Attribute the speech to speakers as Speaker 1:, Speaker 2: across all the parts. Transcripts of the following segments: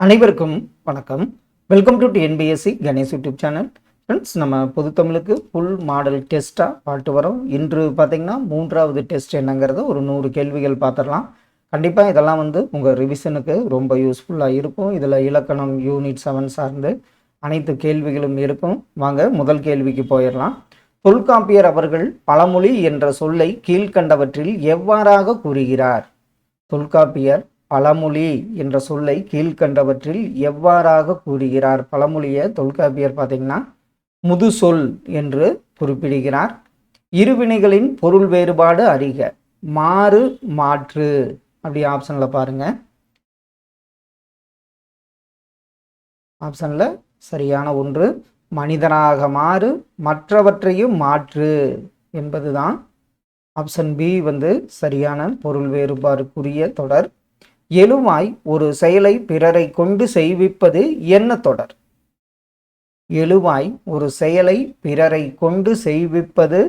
Speaker 1: அனைவருக்கும் வணக்கம். Welcome to NPSC Ganesh YouTube channel friends நம்ம பொதுத்தமிழுக்கு ஃபுல் மாடல் டெஸ்ட்டாக பாட்டு வரோம். இன்று பார்த்தீங்கன்னா மூன்றாவது டெஸ்ட் என்னங்கிறத ஒரு நூறு கேள்விகள் பார்த்துடலாம் கண்டிப்பாக இதெல்லாம் வந்து உங்கள் ரிவிஷனுக்கு ரொம்ப யூஸ்ஃபுல்லாக இருக்கும். இதில் இலக்கணம் யூனிட் செவன் சார்ந்து அனைத்து கேள்விகளும் இருக்கும். வாங்க முதல் கேள்விக்கு போயிடலாம் தொல்காப்பியர் அவர்கள் பழமொழி என்ற சொல்லை கீழ்க்கண்டவற்றில் எவ்வாறாக கூறுகிறார்? தொல்காப்பியர் பழமொழி என்ற சொல்லை கீழ்க்கண்டவற்றில் எவ்வாறாக கூறுகிறார்? பழமொழியை தொல்காப்பியர் பார்த்தீங்கன்னா முதுசொல் என்று குறிப்பிடுகிறார். இருவினைகளின் பொருள் வேறுபாடு அறிக. மாறு மாற்று அப்படி ஆப்ஷனில் பாருங்க. ஆப்ஷனில் சரியான ஒன்று மனிதனாக மாறு மற்றவற்றையும் மாற்று என்பதுதான். ஆப்ஷன் பி வந்து சரியான பொருள் வேறுபாடுக்குரிய தொடர். எழுமாய் ஒரு செயலை பிறரை கொண்டு செய்விப்பது என்ன தொடர்? எழுவாய் ஒரு செயலை பிறரை கொண்டு செய்விப்பது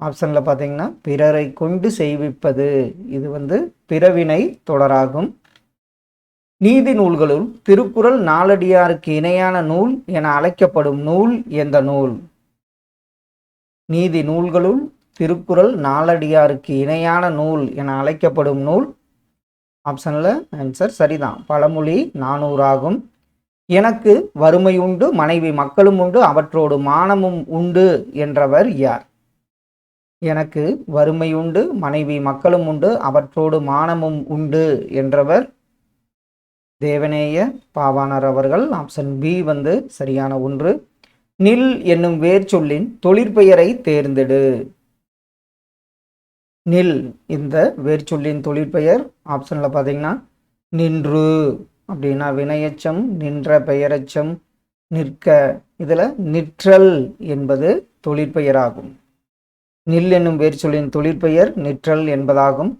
Speaker 1: ஆப்ஷனில் பார்த்தீங்கன்னா பிறரை கொண்டு செய்விப்பது. இது வந்து பிறவினை தொடராகும். நீதி நூல்களுள் திருக்குறள் நாலடியாருக்கு இணையான நூல் என அழைக்கப்படும் நூல் எந்த நூல்? நீதி நூல்களுள் திருக்குறள் நாலடியாருக்கு இணையான நூல் என அழைக்கப்படும் நூல் ஆப்ஷனில் ஆன்சர் சரிதான். பழமொழி நானூறாகும். எனக்கு வறுமை உண்டு மனைவி மக்களும் உண்டு அவற்றோடு மானமும் உண்டு என்றவர் யார்? எனக்கு வறுமை உண்டு மனைவி மக்களும் உண்டு அவற்றோடு மானமும் உண்டு என்றவர் தேவநேய பாவாணர் அவர்கள். ஆப்ஷன் பி வந்து சரியான ஒன்று. நில் என்னும் வேர் சொல்லின் தொழிற்பெயரை தேர்ந்தெடு. நில் இந்த வேர்ச்சொல்லின் தொழிற்பெயர் ஆப்ஷனில் பார்த்தீங்கன்னா நின்று அப்படின்னா வினையச்சம் நின்ற பெயரச்சம் நிற்க. இதில் நிற்றல் என்பது தொழிற்பெயராகும் நில் என்னும் வேர்ச்சொல்லின் தொழிற்பெயர் நிற்றல் என்பதாகும்.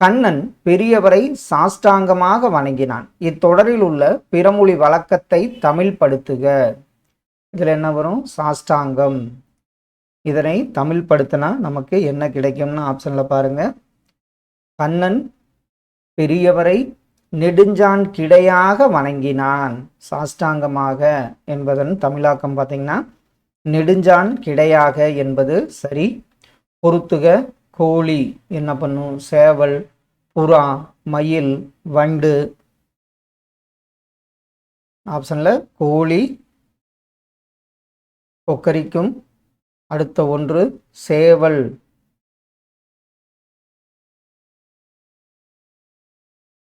Speaker 1: கண்ணன் பெரியவரை சாஷ்டாங்கமாக வணங்கினான். இத்தொடரில் உள்ள பிறமொழி வழக்கத்தை தமிழ்படுத்துக. இதில் என்ன வரும்? சாஷ்டாங்கம். இதனை தமிழ் படுத்தினா நமக்கு என்ன கிடைக்கும்னு ஆப்ஷனில் பாருங்கள் கண்ணன் பெரியவரை நெடுஞ்சான் கிடையாக வணங்கினான். சாஷ்டாங்கமாக என்பதன் தமிழாக்கம் பார்த்தீங்கன்னா நெடுஞ்சான் கிடையாக என்பது சரி. பொறுத்துக கோழி என்ன பண்ணும்? சேவல் புறா மயில் வண்டு. ஆப்ஷனில் கோழி கொக்கரிக்கும் அடுத்த ஒன்று சேவல்.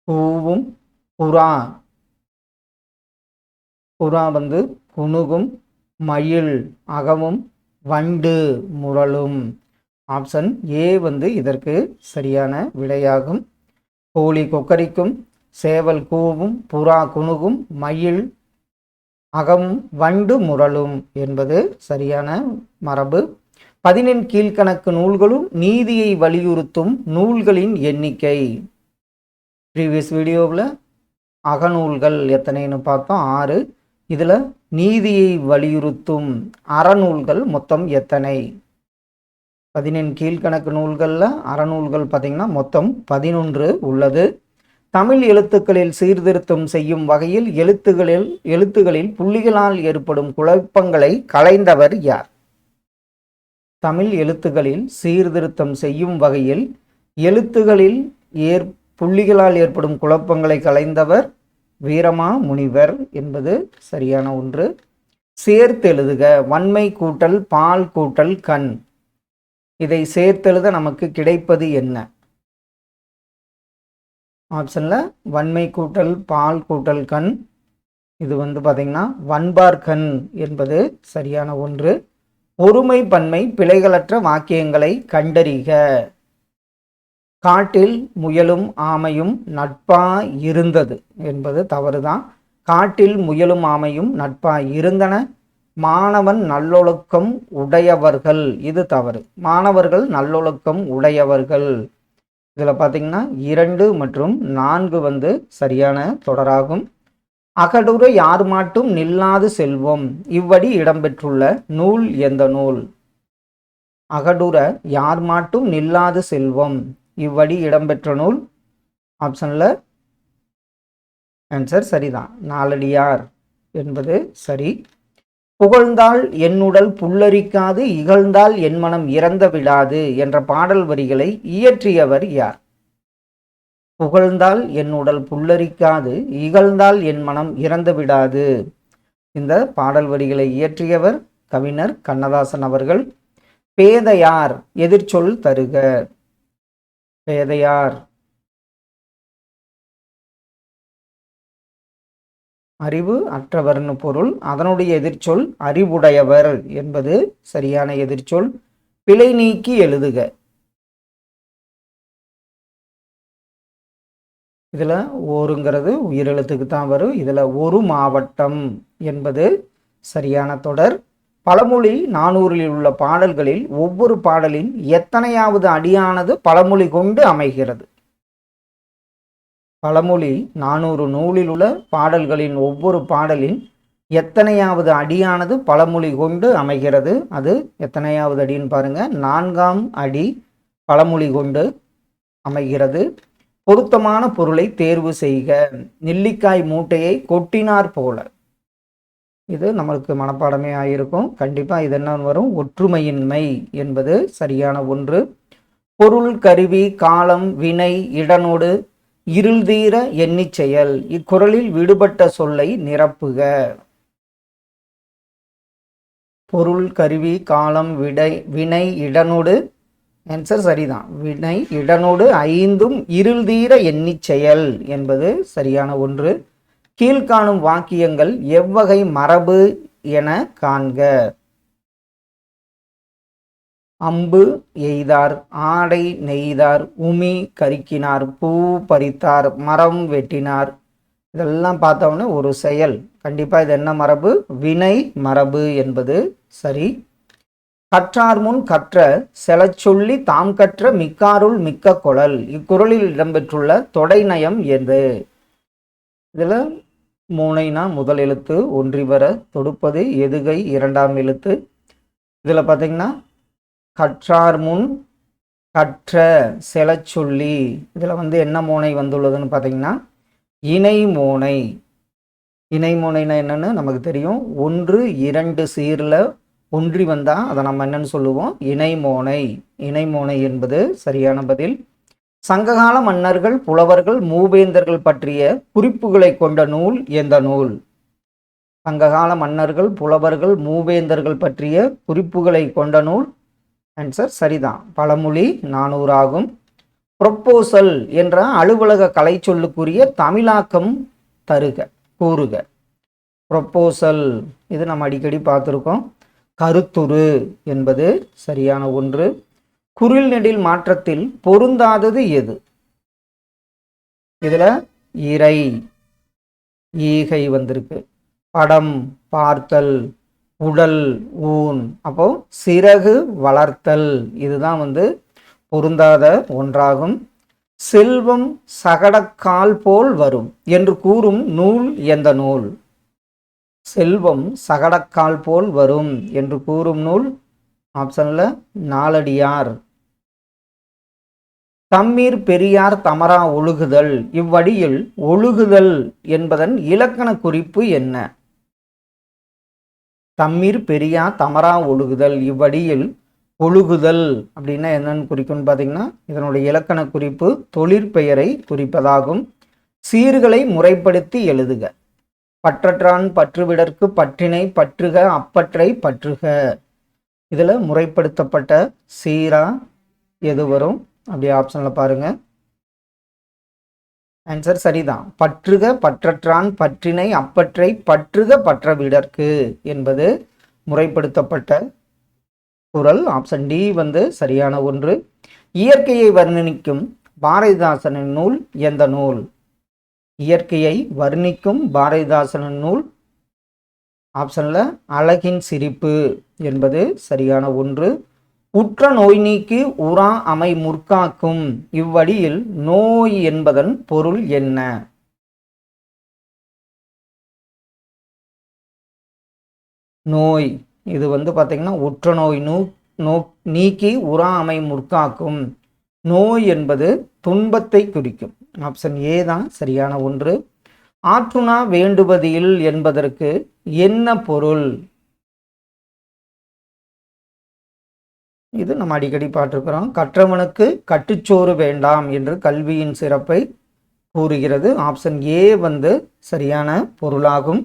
Speaker 1: பூவும் புறா. புறா வந்து குணுகும் மயில் அகவும் வண்டு முரளும் ஆப்ஷன் ஏ வந்து இதற்கு சரியான விடையாகும். கோழி கொக்கரிக்கும் சேவல் கூவும் புறா குணுகும் மயில் அகம் வண்டு முரளும் என்பது சரியான மரபு. பதினெண் கீழ்கணக்கு நூல்களும் நீதியை வலியுறுத்தும் நூல்களின் எண்ணிக்கை. ப்ரீவியஸ் வீடியோவில் அகநூல்கள் எத்தனைன்னு பார்த்தோம்? ஆறு. இதில் நீதியை வலியுறுத்தும் அறநூல்கள் மொத்தம் எத்தனை? பதினெண் கீழ்கணக்கு நூல்களில் அறநூல்கள் பார்த்திங்கன்னா மொத்தம் பதினொன்று உள்ளது. தமிழ் எழுத்துக்களில் சீர்திருத்தம் செய்யும் வகையில் எழுத்துகளில் எழுத்துகளில் புள்ளிகளால் ஏற்படும் குழப்பங்களை களைந்தவர் யார்? தமிழ் எழுத்துகளில் சீர்திருத்தம் செய்யும் வகையில் எழுத்துகளில் ஏற் புள்ளிகளால் ஏற்படும் குழப்பங்களை களைந்தவர் வீரமா முனிவர் என்பது சரியான ஒன்று. சேர்த்தெழுதுக வன்மை கூட்டல் பால் கூட்டல் கண். இதை சேர்த்தெழுத நமக்கு கிடைப்பது என்ன? ஆப்ஷனில் வன்மை கூட்டல் பால் கூட்டல் கண். இது வந்து பார்த்திங்கன்னா வன்பார் கண் என்பது சரியான ஒன்று. ஒருமை பன்மை பிழைகளற்ற வாக்கியங்களை கண்டறிக. காட்டில் முயலும் ஆமையும் நட்பா இருந்தது என்பது தவறுதான். காட்டில் முயலும் ஆமையும் நட்பா இருந்தன. மாணவன் நல்லொழுக்கம் உடையவர்கள் இது தவறு. மாணவர்கள் நல்லொழுக்கம் உடையவர்கள். இதில் பார்த்தீங்கன்னா இரண்டு மற்றும் நான்கு வந்து சரியான தொடராகும். அகடுரை யார் மாட்டும் நில்லாது செல்வம். இவ்வடி இடம்பெற்றுள்ள நூல் எந்த நூல்? அகடுற யார் மாட்டும் நில்லாது செல்வம். இவ்வடி இடம்பெற்ற நூல் ஆப்ஷனில் ஆன்சர் சரிதான். நாலடியார் என்பது சரி. புகழ்ந்தால் என்னுடல் புல்லரிக்காது இகழ்ந்தால் என் மனம் இறந்த விடாது என்ற பாடல் வரிகளை இயற்றியவர் யார்? புகழ்ந்தால் என்னுடல் புல்லரிக்காது இகழ்ந்தால் என் மனம் இறந்து விடாது இந்த பாடல் வரிகளை இயற்றியவர் கவிஞர் கண்ணதாசன் அவர்கள். பேதையார் எதிர்ச்சொல் தருக. பேதையார். அறிவு அற்றவர்னு பொருள். அதனுடைய எதிர்ச்சொல் அறிவுடையவர் என்பது சரியான எதிர்ச்சொல். பிழை நீக்கி எழுதுக. இதில் ஓருங்கிறது உயிரெழுத்துக்கு தான் வரும். இதில் ஒரு மாவட்டம் என்பது சரியான தொடர். பழமொழி நானூறில் உள்ள பாடல்களில் ஒவ்வொரு பாடலின் எத்தனையாவது அடியானது பழமொழி கொண்டு அமைகிறது? பழமொழி நானூறு நூலில் உள்ள பாடல்களின் ஒவ்வொரு பாடலின் எத்தனையாவது அடியானது பழமொழி கொண்டு அமைகிறது? அது எத்தனையாவது அடின்னு பாருங்கள் நான்காம் அடி பழமொழி கொண்டு அமைகிறது. பொருத்தமான பொருளை தேர்வு செய்க. நெல்லிக்காய் மூட்டையை கொட்டினார் போல. இது நம்மளுக்கு மனப்பாடமே ஆயிருக்கும். கண்டிப்பாக இது என்ன வரும்? ஒற்றுமையின்மை என்பது சரியான ஒன்று. பொருள் கருவி காலம் வினை இடனோடு இருள்தீர எண்ணி செயல் இக்குறளில் விடுபட்ட சொல்லை நிரப்புக. பொருள் கருவி காலம் விடை வினை இடனோடு. ஆன்சர் சரிதான். வினை இடனோடு ஐந்தும் இருள்தீர எண்ணிச் செயல் என்பது சரியான ஒன்று. கீழ்காணும் வாக்கியங்கள் எவ்வகை மரபு என காண்க. அம்பு எய்தார் ஆடை நெய்தார் உமி கருக்கினார் பூ பறித்தார் மரம் வெட்டினார். இதெல்லாம் பார்த்தோம்னா ஒரு செயல். கண்டிப்பாக இது என்ன மரபு? வினை மரபு என்பது. சரி. கற்றார் முன் கற்ற செலச் சொல்லி தாம் கற்ற மிக்காருள் மிக்க குழல். இக்குறளில் இடம்பெற்றுள்ள தொடைநயம் எது? இதில் மூனைனா முதல் எழுத்து ஒன்றி வர தொடுப்பது எதுகை இரண்டாம் எழுத்து. இதில் பார்த்தீங்கன்னா கற்றார் முன் கற்ற செலச் சொல்லி. இதில் வந்து என்ன மோனை வந்துள்ளதுன்னு பார்த்தீங்கன்னா இணை மோனை. இணை மோனைனா என்னன்னு நமக்கு தெரியும். ஒன்று இரண்டு சீரில் ஒன்றி வந்தால் அதை நம்ம என்னன்னு சொல்லுவோம்? இணைமோனை இணைமோனை என்பது சரியான பதில். சங்ககால மன்னர்கள் புலவர்கள் மூவேந்தர்கள் பற்றிய குறிப்புகளை கொண்ட நூல் எந்த நூல்? சங்ககால மன்னர்கள் புலவர்கள் மூவேந்தர்கள் பற்றிய குறிப்புகளை கொண்ட நூல் ஆன்சர் சரிதான். பழமொழி நானூறாகும். ப்ரொப்போசல் என்ற அலுவலக கலை சொல்லுக்குரிய தமிழாக்கம் தருக கூறுக. ப்ரொப்போசல் இது நம்ம அடிக்கடி பார்த்துருக்கோம். கருத்துரு என்பது சரியான ஒன்று. குரில் நெடில் மாற்றத்தில் பொருந்தாதது எது? இதில் இறை ஈகை வந்திருக்கு. படம் பார்த்தல் உடல் ஊன் அப்போ சிறகு வளர்த்தல். இதுதான் வந்து பொருந்தாத ஒன்றாகும். செல்வம் சகடக்கால் போல் வரும் என்று கூறும் நூல் எந்த நூல்? செல்வம் சகடக்கால் போல் வரும் என்று கூறும் நூல் ஆப்ஷனில் நாலடியார். தம்மீர் பெரியார் தமரா ஒழுகுதல். இவ்வடியில் ஒழுகுதல் என்பதன் இலக்கண குறிப்பு என்ன? தம்மீர் பெரியா தமரா ஒழுகுதல் இவ்வடியில் ஒழுகுதல் அப்படின்னா என்னன்னு குறிக்கும்னு பார்த்தீங்கன்னா இதனுடைய இலக்கண குறிப்பு தொழிற்பெயரை குறிப்பதாகும். சீர்களை முறைப்படுத்தி எழுதுக. பற்றற்றான் பற்றுவிடற்கு பற்றினை பற்றுக அப்பற்றை பற்றுக. இதில் முறைப்படுத்தப்பட்ட சீரா எது வரும்? அப்படி ஆப்ஷனில் பாருங்கள் ஆன்சர் சரிதான். பற்றுக பற்றற்றான் பற்றினை அப்பற்றை பற்றுக பற்றவிடற்கு என்பது முறைப்படுத்தப்பட்ட குரல். ஆப்ஷன் டி வந்து சரியான ஒன்று. இயற்கையை வர்ணிக்கும் பாரதிதாசனின் நூல் எந்த நூல்? இயற்கையை வர்ணிக்கும் பாரதிதாசனின் நூல். ஆப்ஷனில் அழகின் சிரிப்பு என்பது சரியான ஒன்று. உற்ற நோய் நீக்கி உரா அமை முற்காக்கும். இவ்வடியில் நோய் என்பதன் பொருள் என்ன? நோய். இது வந்து பார்த்திங்கன்னா உற்ற நோய் நூ நோ நீக்கி உரா அமை முற்காக்கும். நோய் என்பது துன்பத்தை குறிக்கும். ஆப்ஷன் ஏ தான் சரியான ஒன்று. ஆற்றுணா வேண்டுவதில் என்பதற்கு என்ன பொருள்? இது நம்ம அடிக்கடி பார்த்துருக்கிறோம். கற்றவனுக்கு கட்டுச்சோறு வேண்டாம் என்று கல்வியின் சிறப்பை கூறுகிறது. ஆப்ஷன் ஏ வந்து சரியான பொருளாகும்.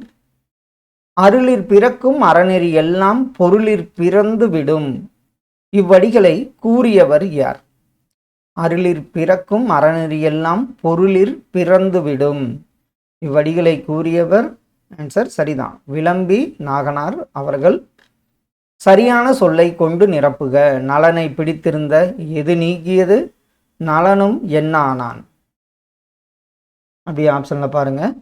Speaker 1: அருளிற் பிறக்கும் அறநெறி எல்லாம் பொருளிற் பிறந்து விடும். இவ்வடிகளை கூறியவர் யார்? அருளிற் பிறக்கும் அறநெறி எல்லாம் பொருளிற் பிறந்துவிடும் இவ்வடிகளை கூறியவர் ஆன்சர் சரிதான். விளம்பி நாகனார் அவர்கள் சரியான சொல்லை கொண்டு நிரப்புக. நலனை பிடித்திருந்த எது நீக்கியது? நலனும் என்னானான். அப்படி ஆப்ஷனில் பாருங்க.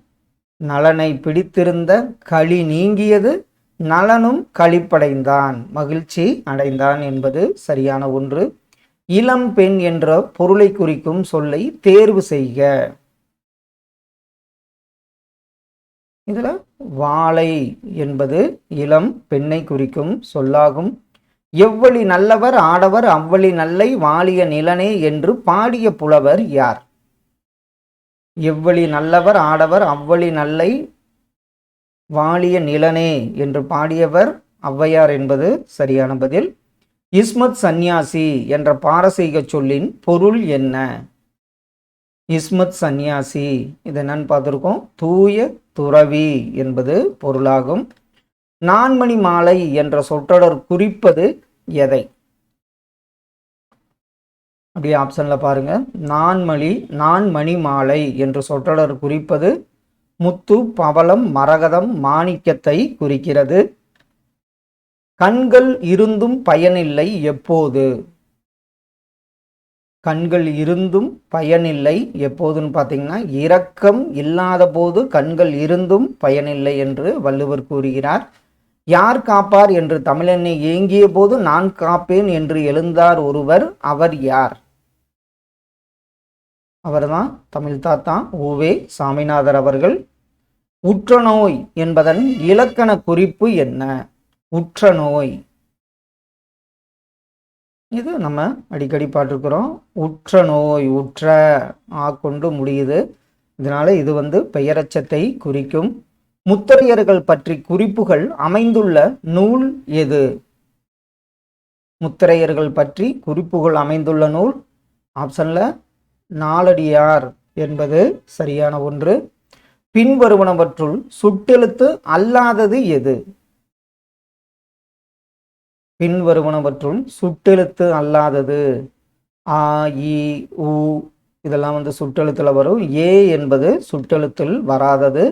Speaker 1: நலனை பிடித்திருந்த களி நீங்கியது நலனும் களிப்படைந்தான். மகிழ்ச்சி அடைந்தான் என்பது சரியான ஒன்று. இளம் பெண் என்ற பொருளை குறிக்கும் சொல்லை தேர்வு செய்க. இதில் வாழை என்பது இளம் பெண்ணை குறிக்கும் சொல்லாகும். எவ்வளி நல்லவர் ஆடவர் அவ்வளி நல்லை வாழிய நிலனே என்று பாடிய புலவர் யார்? எவ்வளி நல்லவர் ஆடவர் அவ்வளி நல்லை வாழிய நிலனே என்று பாடியவர் ஔவையார் என்பது சரியான பதில். இஸ்மத் சந்நியாசி என்ற பாரசீக சொல்லின் பொருள் என்ன? இஸ்மத் சந்நியாசி. இது என்னன்னு பார்த்துருக்கோம். தூய துறவி என்பது பொருளாகும். நான்மணி மாலை என்ற சொற்றொடர் குறிப்பது எதை? அப்படியே ஆப்ஷனில் பாருங்க. நான்மணி நான்மணி மாலை என்று சொற்றொடர் குறிப்பது முத்து பவளம் மரகதம் மாணிக்கத்தை குறிக்கிறது. கண்கள் இருந்தும் பயனில்லை எப்போது? கண்கள் இருந்தும் பயனில்லை. எப்போதுன்னு பார்த்தீங்கன்னா இரக்கம் இல்லாத போது கண்கள் இருந்தும் பயனில்லை என்று வள்ளுவர் கூறுகிறார். யார் காப்பார்? என்று தமிழனை ஏங்கிய போது நான் காப்பேன் என்று எழுந்தார் ஒருவர். அவர் யார்? அவர்தான் தமிழ் தாத்தா ஓவே சாமிநாதர் அவர்கள். உற்ற நோய் என்பதன் இலக்கண குறிப்பு என்ன? உற்ற நோய் இது நம்ம அடிக்கடி பார்த்துருக்குறோம். உற்ற நோய் உற்ற ஆ கொண்டு முடியுது. இதனால் இது வந்து பெயரச்சத்தை குறிக்கும். முத்தரையர்கள் பற்றி குறிப்புகள் அமைந்துள்ள நூல் எது? முத்திரையர்கள் பற்றி குறிப்புகள் அமைந்துள்ள நூல் ஆப்ஷனில் நாலடியார் என்பது சரியான ஒன்று. பின்வருவனவற்றுள் சுட்டெழுத்து அல்லாதது எது? பின்வருவனவற்றுள் சுட்டெழுத்து அல்லாதது. ஆ இ உ இதெல்லாம் வந்து சுட்டெழுத்தில் வரும். ஏ என்பது சுட்டெழுத்தில் வராதது.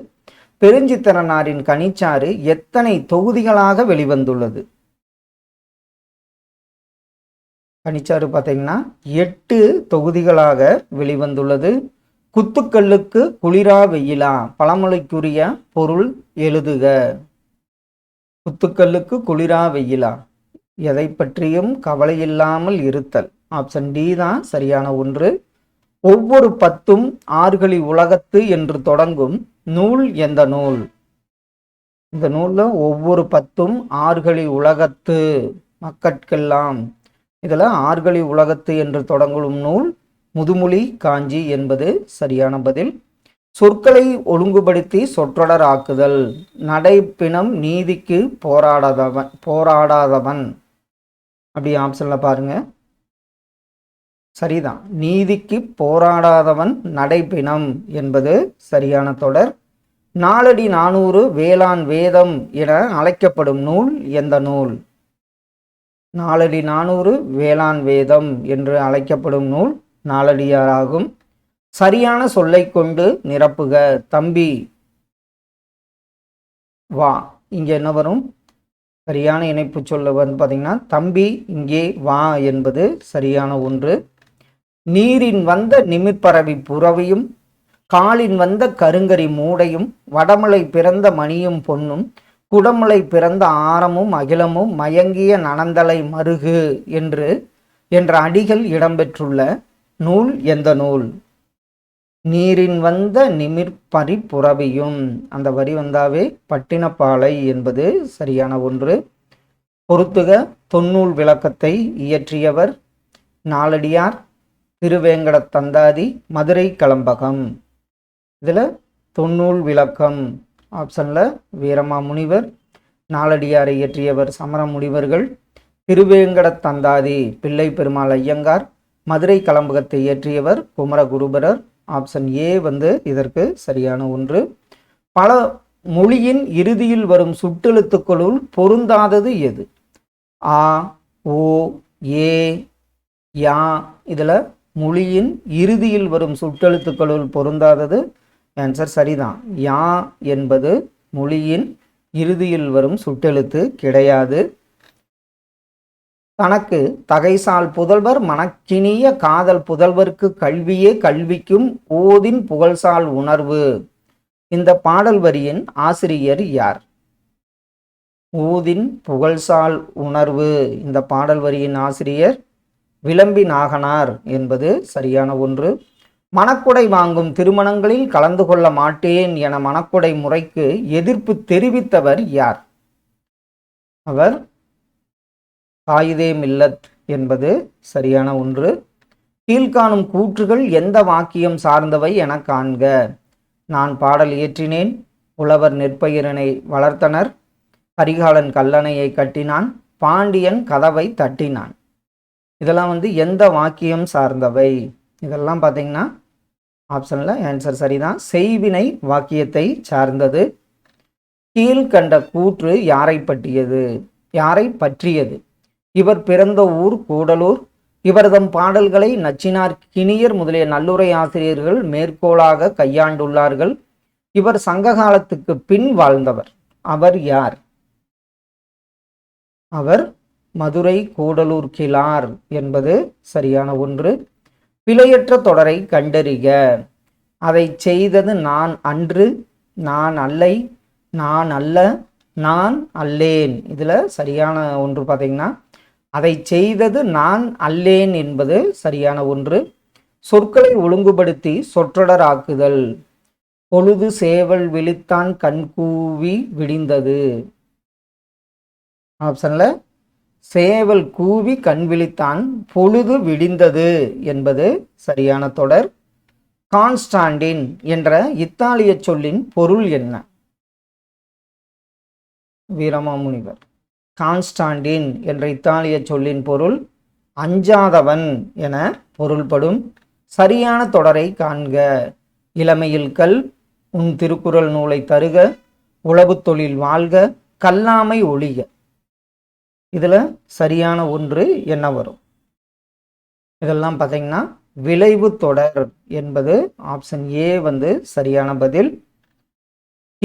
Speaker 1: பெருஞ்சித்திரனாரின் கனிச்சாறு எத்தனை தொகுதிகளாக வெளிவந்துள்ளது? கனிச்சாறு பார்த்தீங்கன்னா எட்டு தொகுதிகளாக வெளிவந்துள்ளது. குத்துக்கல்லுக்கு குளிரா வெயிலா? பழமொழிக்குரிய பொருள் எழுதுக. குத்துக்கல்லுக்கு குளிரா வெயிலா? எதை பற்றியும் கவலையில்லாமல் இருத்தல். ஆப்ஷன் டி தான் சரியான ஒன்று. ஒவ்வொரு பத்தும் ஆறுகளி உலகத்து என்று தொடங்கும் நூல் எந்த நூல்? இந்த நூலில் ஒவ்வொரு பத்தும் ஆறுகளி உலகத்து மக்கட்கெல்லாம். இதில் ஆறுகளி உலகத்து என்று தொடங்கும் நூல் முதுமொழி காஞ்சி என்பது சரியான பதில். சொற்களை ஒழுங்குபடுத்தி சொற்றொடர் ஆக்குதல். நடைப்பிணம் நீதிக்கு போராடாதவன் போராடாதவன். அப்படி ஆப்ஷனில் பாருங்கள் சரிதான். நீதிக்கு போராடாதவன் நடைப்பிணம் என்பது சரியான தொடர். நாலடி நானூறு வேளாண் வேதம் என அழைக்கப்படும் நூல் எந்த நூல்? நாலடி நானூறு வேளாண் வேதம் என்று அழைக்கப்படும் நூல் நாலடியாராகும். சரியான சொல்லை கொண்டு நிரப்புக தம்பி. வா. இங்கே என்ன வரும்? சரியான இணைப்பு சொல்ல வந்து பார்த்தீங்கன்னா தம்பி இங்கே வா என்பது சரியான ஒன்று. நீரின் வந்த நிமிப்பறவி புறவையும் காலின் வந்த கருங்கரி மூடையும் வடமலை பிறந்த மணியும் பொன்னும் குடமலை பிறந்த ஆரமும் அகிலமும் மயங்கிய நனந்தலை மருகு என்று என்ற அடிகள் இடம்பெற்றுள்ள நூல் எந்த நூல்? நீரின் வந்த நிமிர் புறவியும் அந்த வரி வந்தாவே பட்டினப்பாலை என்பது சரியான ஒன்று. பொறுத்துக தொன்னூல் விளக்கத்தை இயற்றியவர் நாலடியார் திருவேங்கட தந்தாதி மதுரை கலம்பகம். இதில் தொன்னூல் விளக்கம். ஆப்ஷனில் வீரமா முனிவர் நாலடியாரை இயற்றியவர் சமர முனிவர்கள் திருவேங்கட தந்தாதி பிள்ளை பெருமாள் ஐயங்கார் மதுரை கலம்பகத்தை இயற்றியவர் குமரகுருபரர் ஆப்ஷன் ஏ வந்து இதற்கு சரியான ஒன்று. பல மொழியின் இறுதியில் வரும் சுட்டெழுத்துக்களுள் பொருந்தாதது எது? ஆ ஓ ஏ யா. இதில் மொழியின் இறுதியில் வரும் சுட்டெழுத்துக்களுள் பொருந்தாதது ஆன்சர் சரிதான். யா என்பது மொழியின் இறுதியில் வரும் சுட்டெழுத்து கிடையாது. தனக்கு தகைசால் புதல்வர் மனக்கினிய காதல் புதல்வர்க்கு கல்வியே கல்விக்கும் ஓதின் புகழ்சால் உணர்வு. இந்த பாடல் வரியின் ஆசிரியர் யார்? ஊதின் புகழ்சால் உணர்வு. இந்த பாடல் வரியின் ஆசிரியர் விளம்பி நாகனார் என்பது சரியான ஒன்று. மணக்குடை வாங்கும் திருமணங்களில் கலந்து கொள்ள மாட்டேன் என மணக்குடை முறைக்கு எதிர்ப்பு தெரிவித்தவர் யார்? அவர் காயிதே மில்லத் என்பது சரியான ஒன்று. கீழ்காணும் கூற்றுகள் எந்த வாக்கியம் சார்ந்தவை என காண்க. நான் பாடல் இயற்றினேன். உழவர் நெற்பயிரனை வளர்த்தனர். கரிகாலன் கல்லணையை கட்டினான். பாண்டியன் கதவை தட்டினான். இதெல்லாம் வந்து எந்த வாக்கியம் சார்ந்தவை? இதெல்லாம் பார்த்தீங்கன்னா ஆப்ஷனில் ஆன்சர் சரிதான். செய்வினை வாக்கியத்தை சார்ந்தது. கீழ்கண்ட கூற்று யாரை பற்றியது? யாரை பற்றியது? இவர் பிறந்த ஊர் கூடலூர். இவர்தம் பாடல்களை நச்சினார் கிணியர் முதலிய நல்லுரை ஆசிரியர்கள் மேற்கோளாக கையாண்டுள்ளார்கள். இவர் சங்க காலத்துக்கு பின் வாழ்ந்தவர். அவர் யார்? அவர் மதுரை கூடலூர் கிளார் என்பது சரியான ஒன்று. பிழையற்ற தொடரை கண்டறிக. அதை செய்தது நான் அன்று நான் அல்லை நான் அல்ல நான் அல்லேன். இதில் சரியான ஒன்று பார்த்தீங்கன்னா அதை செய்தது நான் அல்லேன் என்பது சரியான ஒன்று. சொற்களை ஒழுங்குபடுத்தி சொற்றொடராக்குதல். பொழுது சேவல் விழித்தான் கண்கூவி விடிந்தது. ஆப்ஷனில் சேவல் கூவி கண் விழித்தான் பொழுது விடிந்தது என்பது சரியான தொடர். கான்ஸ்டாண்டின் என்ற இத்தாலிய சொல்லின் பொருள் என்ன? வீரமாமுனிவர். கான்ஸ்டாண்டின் என்ற இத்தாலிய சொல்லின் பொருள் அஞ்சாதவன் என பொருள்படும். சரியான தொடரை காண்க. இளமையில் கல் உன் திருக்குறள் நூலை தருக. உழவு தொழில் வாழ்க. கல்லாமை ஒழிக. இதில் சரியான ஒன்று என்ன வரும்? இதெல்லாம் பார்த்தீங்கன்னா விளைவு தொடர் என்பது ஆப்ஷன் ஏ வந்து சரியான பதில்.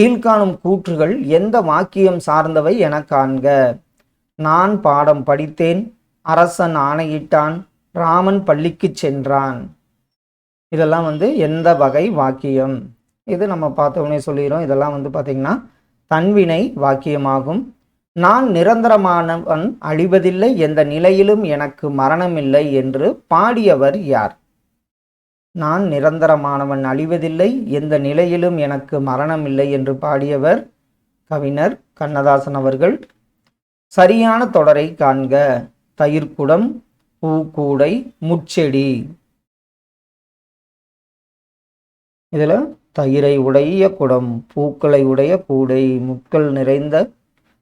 Speaker 1: கீழ்காணும் கூற்றுகள் எந்த வாக்கியம் சார்ந்தவை என காண்க. நான் பாடம் படித்தேன் அரசன் ஆணையிட்டான் ராமன் பள்ளிக்கு சென்றான். இதெல்லாம் வந்து எந்த வகை வாக்கியம்? இது நம்ம பார்த்தவொடனே சொல்லிடுறோம். இதெல்லாம் வந்து பார்த்திங்கன்னா தன்வினை வாக்கியமாகும். நான் நிரந்தரமானவன் அழிவதில்லை எந்த நிலையிலும் எனக்கு மரணமில்லை என்று பாடியவர் யார்? நான் நிரந்தரமானவன் அழிவதில்லை எந்த நிலையிலும் எனக்கு மரணமில்லை என்று பாடியவர் கவிஞர் கண்ணதாசன் அவர்கள். சரியான தொடரை காண்க. தயிர்க்குடம் பூக்கூடை முச்செடி இதில் தயிரை உடைய குடம் பூக்களை உடைய கூடை முட்கள் நிறைந்த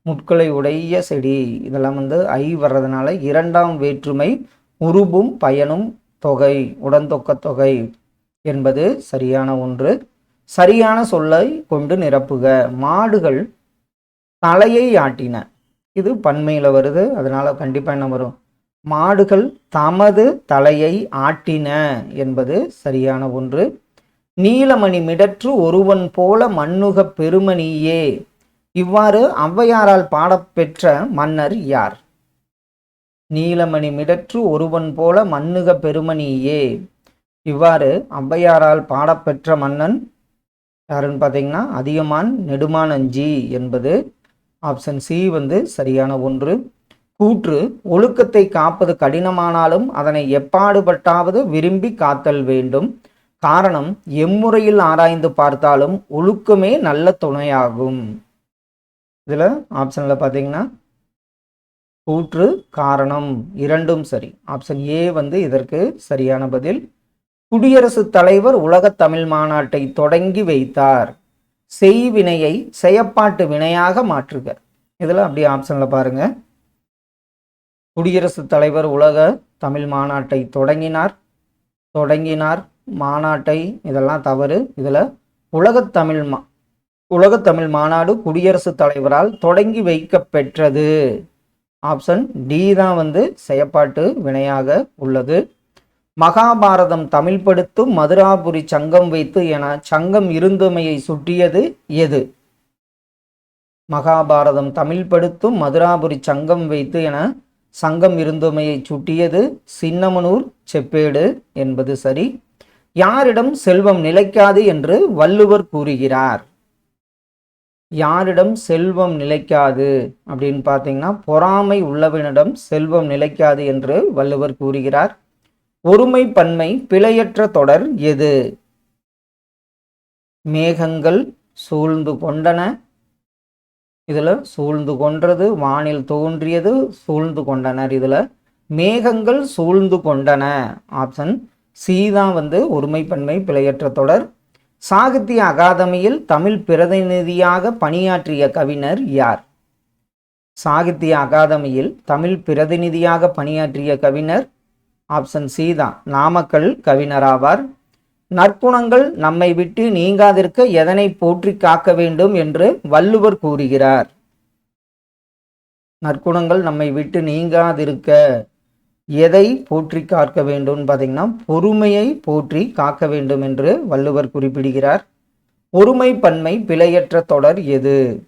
Speaker 1: முட்களை உடைய செடி. இதெல்லாம் வந்து ஐ வர்றதுனால இரண்டாம் வேற்றுமை உருபும் பயனும் தொகை உடன்தொக்க தொகை என்பது சரியான ஒன்று. சரியான சொல்லை கொண்டு நிரப்புக. மாடுகள் தலையை ஆட்டின. இது பன்மையில் வருது. அதனால் கண்டிப்பாக என்ன வரும்? மாடுகள் தமது தலையை ஆட்டின என்பது சரியான ஒன்று. நீலமணி மிடற்று ஒருவன் போல மண்ணுக பெருமணியே. இவ்வாறு ஔவையாரால் பாடப்பெற்ற மன்னர் யார்? நீலமணி மிடற்று ஒருவன் போல மண்ணுக பெருமணியே. இவ்வாறு ஔவையாரால் பாடப்பெற்ற மன்னன் யாருன்னு பார்த்தீங்கன்னா அதிகமான் நெடுமானஞ்சி என்பது ஆப்ஷன் சி வந்து சரியான ஒன்று. கூற்று ஒழுக்கத்தை காப்பது கடினமானாலும் அதனை எப்பாடுபட்டாவது விரும்பி காத்தல் வேண்டும். காரணம் எம்முறையில் ஆராய்ந்து பார்த்தாலும் ஒழுக்கமே நல்ல துணையாகும். இதில் ஆப்ஷனில் பார்த்தீங்கன்னா கூற்று காரணம் இரண்டும் சரி. ஆப்ஷன் ஏ வந்து இதற்கு சரியான பதில். குடியரசுத் தலைவர் உலகத் தமிழ் மாநாட்டை தொடங்கி வைத்தார். செய்வினையை செயப்பாட்டு வினையாக மாற்றுக. இதில் அப்படியே ஆப்ஷனில் பாருங்க. குடியரசுத் தலைவர் உலக தமிழ் மாநாட்டை தொடங்கினார். தொடங்கினார். மாநாட்டை இதெல்லாம் தவறு. இதில் உலகத் தமிழ் மா உலகத்தமிழ் மாநாடு குடியரசுத் தலைவரால் தொடங்கி வைக்கப் பெற்றது ஆப்ஷன் டி தான் வந்து செயப்பாட்டு வினையாக உள்ளது. மகாபாரதம் தமிழ் படுத்து மதுராபுரி சங்கம் வைத்து என சங்கம் இருந்தமையை சுட்டியது எது? மகாபாரதம் தமிழ் படுத்தும் மதுராபுரி சங்கம் வைத்து என சங்கம் இருந்தமையை சுட்டியது சின்னமனூர் செப்பேடு என்பது சரி. யாரிடம் செல்வம் நிலைக்காது என்று வள்ளுவர் கூறுகிறார். யாரிடம் செல்வம் நிலைக்காது அப்படின்னு பார்த்தீங்கன்னா பொறாமை உள்ளவனிடம் செல்வம் நிலைக்காது என்று வள்ளுவர் கூறுகிறார். ஒருமை பன்மை பிழையற்ற தொடர் எது? மேகங்கள் சூழ்ந்து கொண்டன. இதில் சூழ்ந்து கொன்றது வானில் தோன்றியது சூழ்ந்து கொண்டனர். இதில் மேகங்கள் சூழ்ந்து கொண்டன. ஆப்ஷன் சி தான் வந்து ஒருமைப்பன்மை பிழையற்ற தொடர். சாகித்ய அகாதமியில் தமிழ் பிரதிநிதியாக பணியாற்றிய கவிஞர் யார்? சாகித்ய அகாதமியில் தமிழ் பிரதிநிதியாக பணியாற்றிய கவிஞர் ஆப்ஷன் சி தான். நாமக்கல் கவிஞராவார். நற்குணங்கள் நம்மை விட்டு நீங்காதிருக்க எதனை போற்றி காக்க வேண்டும் என்று வள்ளுவர் கூறுகிறார். நற்குணங்கள் நம்மை விட்டு நீங்காதிருக்க எதை போற்றி காக்க வேண்டும் பார்த்தீங்கன்னா பொறுமையை போற்றி காக்க வேண்டும் என்று வள்ளுவர் குறிப்பிடுகிறார். பொறுமை பன்மை பிழையற்ற தொடர் எது?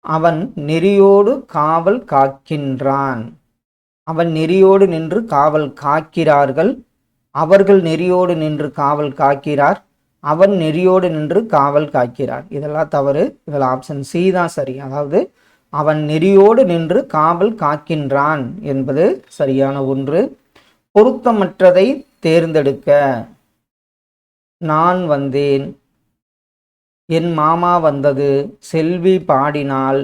Speaker 1: அவன் நெறியோடு காவல் காக்கின்றான். அவன் நெறியோடு நின்று காவல் காக்கிறார்கள். அவர்கள் நெறியோடு நின்று காவல் காக்கிறார். அவன் நெறியோடு நின்று காவல் காக்கிறார். இதெல்லாம் தவறு. இதில் ஆப்ஷன் சி தான் சரி. அதாவது அவன் நெறியோடு நின்று காவல் காக்கின்றான் என்பது சரியான ஒன்று. பொருத்தமற்றதை தேர்ந்தெடுக்க நான் வந்தேன். என் மாமா வந்தது செல்வி பாடினால்.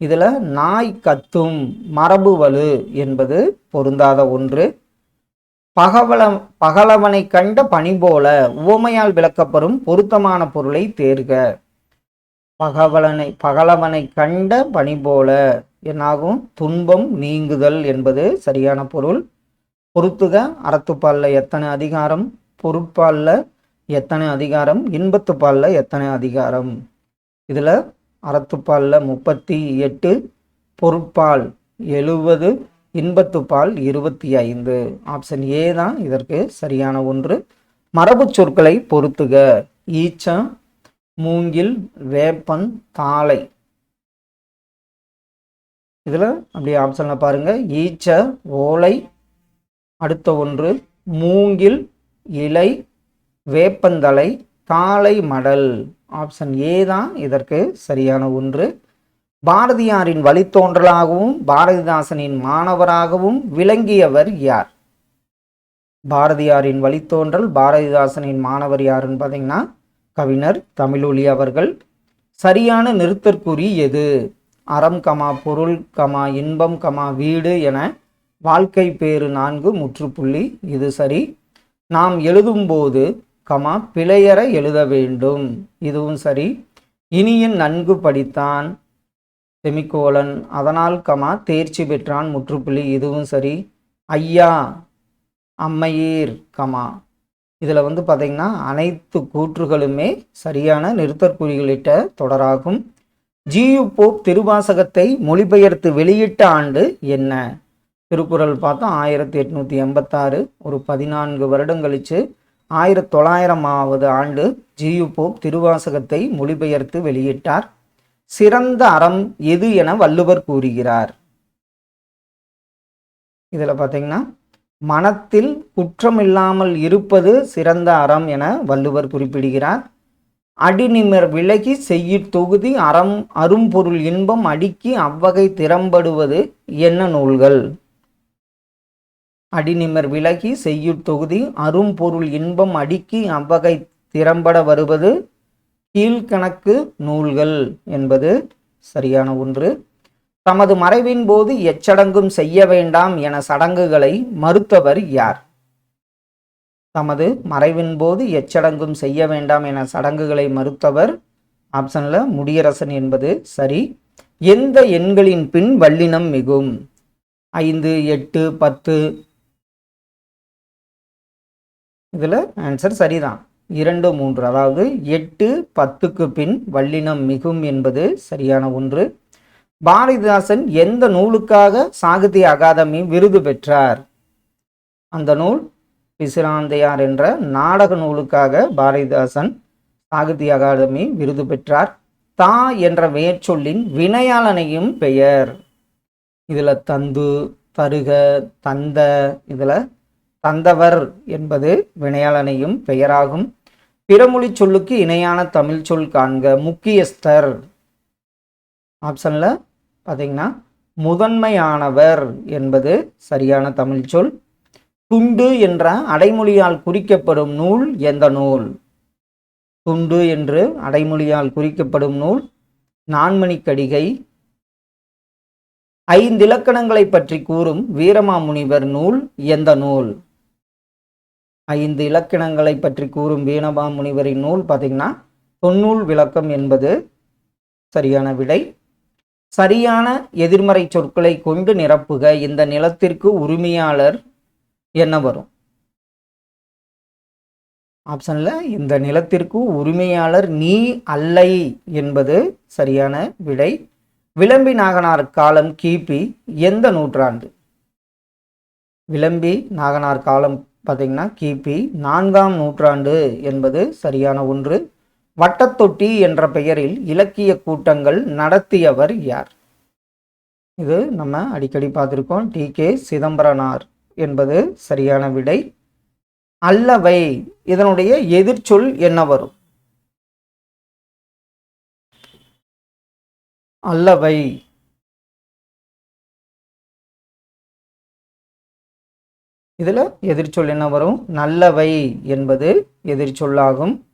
Speaker 1: இதில் நாய் கத்தும் மரபு வலு என்பது பொருந்தாத ஒன்று. பகவல பகலவனை கண்ட பணி போல உவமையால் விளக்கப்படும் பொருத்தமான பொருளை தேர்க. பகவலனை பகலவனை கண்ட பணி போல என்னாகும்? துன்பம் நீங்குதல் என்பது சரியான பொருள். பொருத்துக அறத்துப்பாலில் எத்தனை அதிகாரம்? பொருட்பாலில் எத்தனை அதிகாரம்? இன்பத்துப்பாலில் எத்தனை அதிகாரம்? இதில் அறத்துப்பாலில் முப்பத்தி எட்டு பொருட்பால் எழுபது இன்பத்துப்பால் இருபத்தி ஐந்து. ஆப்ஷன் ஏ தான் இதற்கு சரியான ஒன்று. மரபு சொற்களை பொருத்துக ஈச்சம் மூங்கில் வேப்பன் தாளை இதில் அப்படியே ஆப்ஷனில் பாருங்க. ஈச்ச ஓலை அடுத்த ஒன்று மூங்கில் இலை வேப்பந்தலை தாளை மடல். ஆப்ஷன் ஏ தான் இதற்கு சரியான ஒன்று. பாரதியாரின் வழித்தோன்றலாகவும் பாரதிதாசனின் மாணவராகவும் விளங்கியவர் யார்? பாரதியாரின் வழித்தோன்றல் பாரதிதாசனின் மாணவர் யாருன்னு பார்த்தீங்கன்னா கவிஞர் தமிழொலி அவர்கள் சரியான நிறுத்தற்குறி எது? அறம் கமா பொருள் கமா இன்பம் கமா வீடு என வாழ்க்கை பேறு நான்கு முற்றுப்புள்ளி. இது சரி. நாம் எழுதும்போது கமா பிழையற எழுத வேண்டும். இதுவும் சரி. இனியன் நன்கு படித்தான் செமிக்கோலன். அதனால் கமா தேர்ச்சி பெற்றான் முற்றுப்புள்ளி. இதுவும் சரி. ஐயா அம்மையீர் கமா. இதில் வந்து பார்த்திங்கன்னா அனைத்து கூற்றுகளுமே சரியான நிறுத்தற்குறிகளிட்ட தொடராகும். ஜியு போப் திருவாசகத்தை மொழிபெயர்த்து வெளியிட்ட ஆண்டு என்ன? திருக்குறள் பார்த்தா ஆயிரத்தி எட்நூற்றி எண்பத்தாறு ஒரு பதினான்கு வருடம் கழித்து ஆயிரத்தி தொள்ளாயிரமாவது ஆண்டு ஜியு போப் திருவாசகத்தை மொழிபெயர்த்து வெளியிட்டார். சிறந்த அறம் எது என வள்ளுவர் கூறுகிறார். இதில் பார்த்தீங்கன்னா மனத்தில் குற்றமில்லாமல் இருப்பது சிறந்த அறம் என வள்ளுவர் குறிப்பிடுகிறார். அடிநிமர் விலகி செய்யிற் தொகுதி அறம் அரும்பொருள் இன்பம் அடுக்கி அவ்வகை திறம்படுவது என்ன நூல்கள்? அடிநிமர் விலகி செய்யுட் தொகுதி அரும்பொருள் இன்பம் அடுக்கி அவ்வகை திறம்பட வருவது கீழ்கணக்கு நூல்கள் என்பது சரியான ஒன்று. தமது மறைவின் போது எச்சடங்கும் செய்ய வேண்டாம் என சடங்குகளை மறுத்தவர் யார்? தமது மறைவின் போது எச்சடங்கும் செய்ய வேண்டாம் என சடங்குகளை மறுத்தவர் ஆப்ஷனில் முடியரசன் என்பது சரி. எந்த எண்களின் பின் வல்லினம் மிகும்? ஐந்து எட்டு பத்து. இதில் ஆன்சர் சரிதான். இரண்டு மூன்று. அதாவது எட்டு பத்துக்கு பின் வல்லினம் மிகும் என்பது சரியான ஒன்று. பாரதிதாசன் எந்த நூலுக்காக சாகித்ய அகாதமி விருது பெற்றார்? அந்த நூல் பிசிராந்தையார் என்ற நாடக நூலுக்காக பாரதிதாசன் சாகித்ய அகாதமி விருது பெற்றார். தா என்ற வேர்ச்சொல்லின் வினையாளனையும் பெயர். இதில் தந்து தருக தந்த இதில் தந்தவர் என்பது வினையாளனையும் பெயராகும். பிறமொழி சொல்லுக்கு இணையான தமிழ் சொல் காண்க முக்கியஸ்தர். ஆப்ஷனில் பார்த்திங்கன்னா முதன்மையானவர் என்பது சரியான தமிழ் சொல். துண்டு என்ற அடைமொழியால் குறிக்கப்படும் நூல் எந்த நூல்? துண்டு என்று அடைமொழியால் குறிக்கப்படும் நூல் நான்மணிக்கடிகை. ஐந்திலக்கணங்களை பற்றி கூறும் வீரமாமுனிவர் நூல் எந்த நூல்? ஐந்து இலக்கணங்களை பற்றி கூறும் வீரமாமுனிவரின் நூல் பார்த்திங்கன்னா தொன்னூல் விளக்கம் என்பது சரியான விடை. சரியான எதிர்மறை சொற்களை கொண்டு நிரப்புக. இந்த நிலத்திற்கு உரிமையாளர் என்ன வரும்? ஆப்ஷனில் இந்த நிலத்திற்கு உரிமையாளர் நீ அல்லை என்பது சரியான விடை. விளம்பி நாகனார் காலம் கிபி எந்த நூற்றாண்டு? விளம்பி நாகனார் காலம் பார்த்தீங்கன்னா கிபி நான்காம் நூற்றாண்டு என்பது சரியான ஒன்று. வட்டத்தொட்டி என்ற பெயரில் இலக்கிய கூட்டங்கள் நடத்தியவர் யார்? இது நம்ம அடிக்கடி பார்த்துருக்கோம். டி. கே. சிதம்பரனார் என்பது சரியான விடை. அல்லவை இதனுடைய எதிர்ச்சொல் என்ன வரும்? அல்லவை. இதில் எதிர்ச்சொல் என்ன வரும்? நல்லவை என்பது எதிர்ச்சொல்லாகும்.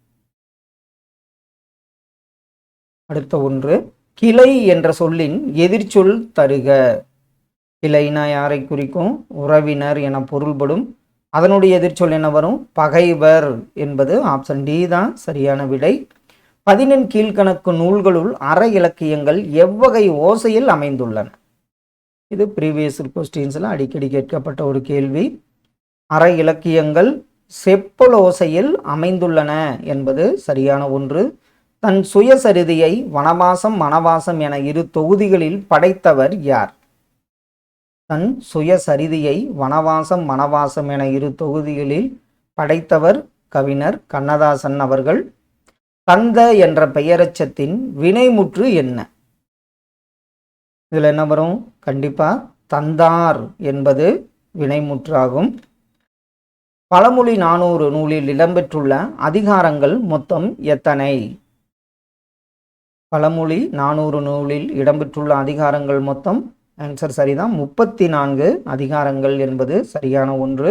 Speaker 1: அடுத்த ஒன்று கிளை என்ற சொல்லின் எதிர்ச்சொல் தருக. கிளைனா யாரை குறிக்கும்? உறவினர் என பொருள்படும். அதனுடைய எதிர்ச்சொல் என்ன வரும்? பகைவர் என்பது ஆப்ஷன் டி தான் சரியான விடை. பதினெண் கீழ்கணக்கு நூல்களுள் அற இலக்கியங்கள் எவ்வகை ஓசையில் அமைந்துள்ளன? இது ப்ரீவியஸ் கொஸ்டின்ஸில் அடிக்கடி கேட்கப்பட்ட ஒரு கேள்வி. அற இலக்கியங்கள் செப்பல் ஓசையில் அமைந்துள்ளன என்பது சரியான ஒன்று. தன் சுயசரிதியை வனவாசம் மனவாசம் என இரு தொகுதிகளில் படைத்தவர் யார்? தன் சுயசரிதியை வனவாசம் மனவாசம் என இரு தொகுதிகளில் படைத்தவர் கவிஞர் கண்ணதாசன் அவர்கள். தந்த என்ற பெயரச்சத்தின் வினைமுற்று என்ன? இதில் என்ன வரும்? கண்டிப்பாக தந்தார் என்பது வினைமுற்றாகும். பழமொழி நானூறு நூலில் இடம்பெற்றுள்ள அதிகாரங்கள் மொத்தம் எத்தனை? பழமொழி நானூறு நூலில் இடம்பெற்றுள்ள அதிகாரங்கள் மொத்தம் ஆன்சர் சரிதான். முப்பத்தி நான்கு அதிகாரங்கள் என்பது சரியான ஒன்று.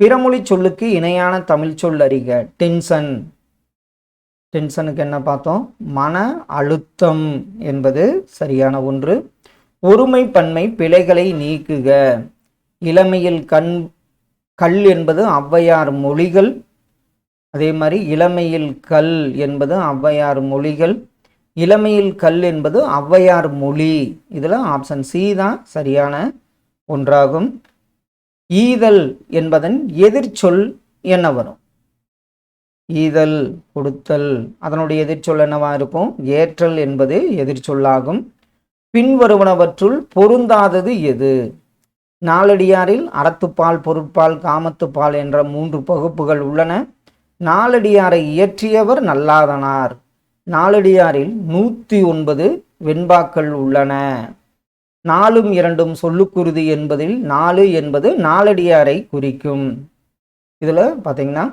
Speaker 1: பிறமொழி சொல்லுக்கு இணையான தமிழ் சொல் அறிக. டென்ஷன் டென்ஷனுக்கு என்ன பார்த்தோம்? மன அழுத்தம் என்பது சரியான ஒன்று. ஒருமை பன்மை பிழைகளை நீக்குக. இளமையில் கண் கல் என்பது ஔவையார் மொழிகள். அதே மாதிரி இளமையில் கல் என்பது ஔவையார் மொழிகள். இளமையில் கல் என்பது ஔவையார் மொழி. இதில் ஆப்ஷன் சி தான் சரியான ஒன்றாகும். ஈதல் என்பதன் எதிர்ச்சொல் என்ன வரும்? ஈதல் கொடுத்தல் அதனுடைய எதிர்ச்சொல் என்னவா இருக்கும்? ஏற்றல் என்பது எதிர்ச்சொல்லாகும். பின்வருவனவற்றுள் பொருந்தாதது எது? நாலடியாரில் அறத்துப்பால் பொருட்பால் காமத்துப்பால் என்ற மூன்று பகுப்புகள் உள்ளன. நாலடியாரை இயற்றியவர் நல்லாதனார். நாலடியாரில் நூற்றி ஒன்பது வெண்பாக்கள் உள்ளன. நாலும் இரண்டும் சொல்லுக்குருதி என்பதில் நாலு என்பது நாலடியாரை குறிக்கும். இதில் பார்த்தீங்கன்னா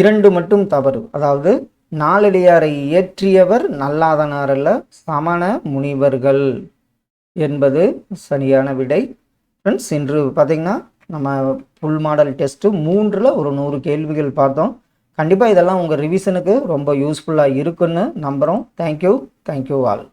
Speaker 1: இரண்டு மட்டும் தவறு. அதாவது நாலடியாரை இயற்றியவர் நல்லாதனார் அல்ல சமண முனிவர்கள் என்பது சரியான விடை. ஃப்ரெண்ட்ஸ் இன்று பார்த்தீங்கன்னா நம்ம ஃபுல் மாடல் டெஸ்ட்டு மூன்றில் ஒரு நூறு கேள்விகள் பார்த்தோம். கண்டிப்பாக இதெல்லாம் உங்கள் ரிவிஷனுக்கு ரொம்ப யூஸ்ஃபுல்லாக இருக்குன்னு நம்புகிறோம் தேங்க்யூ தேங்க்யூ ஆல்